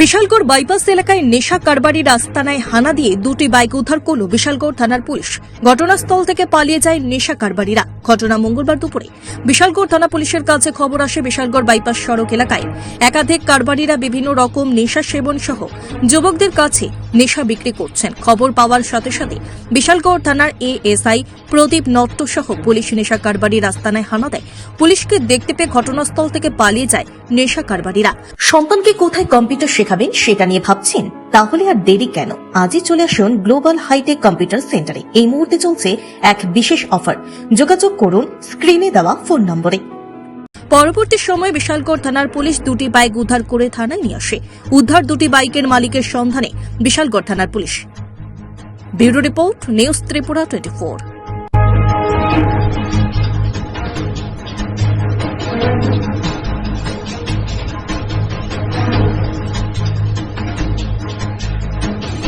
Bishalgarh bypass এলাকায় নেশা কারবারির আস্তানায় হানা দিয়ে দুটি বাইক উদ্ধার করল বিশালগড় থানার পুলিশ। ঘটনাস্থল থেকে পালিয়ে যায় নেশা কারবারিরা। ঘটনা মঙ্গলবার দুপুরে বিশালগড় থানা পুলিশের কাছে খবর আসে বিশালগড় বাইপাস সড়ক এলাকায়। একাধিক কারবারিরা বিভিন্ন রকম নেশা সেবন সহ যুবকদের কাছে নেশা বিক্রি করছেন। খবর পাওয়ার সাথে সাথে বিশালগড় থানার এএসআই প্রদীপ নট্ট সহ পুলিশ নেশা কারবারির আস্তানায় হানা দেয়। পুলিশকে দেখতে পেয়ে ঘটনাস্থল থেকে পালিয়ে যায় নেশা কারবারিরা। সন্তানকে কোথায় কম্পিউটার শেখাবেন সেটা নিয়ে ভাবছেন তাহলে আর দেরি কেন? আজই চলে আসুন গ্লোবাল হাইটেক কম্পিউটার সেন্টারে এই মুহূর্তে চলছে এক বিশেষ অফার যোগাযোগ করুন স্ক্রিনে দেওয়া ফোন নম্বরে। পরবর্তী সময় বিশালগড় থানার পুলিশ দুটি বাইক উদ্ধার করে থানায় নিয়ে আসে। উদ্ধার দুটি বাইকের মালিকের সন্ধানে বিশালগড় থানার police. Bureau report, news Tripura twenty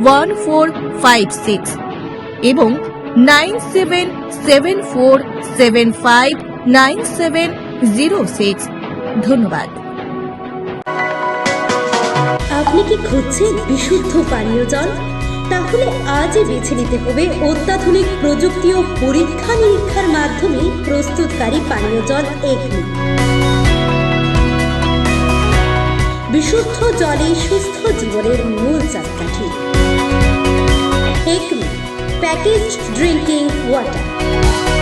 one four five six এবং nine seven seven four seven five nine seven zero six ধন্যবাদ। আপনি কি খুঁজছেন বিশুদ্ধ পানীয় জল? তাহলে আজই বেছে নিতে হবে অত্যাধুনিক প্রযুক্তি ও পরীক্ষা নিরীক্ষার মাধ্যমে প্রস্তুতকারী পানীয় জল এগনি। বিশুদ্ধ জলে সুস্থ জীবনের মূল চাকাঠি। Acme Packaged Drinking Water.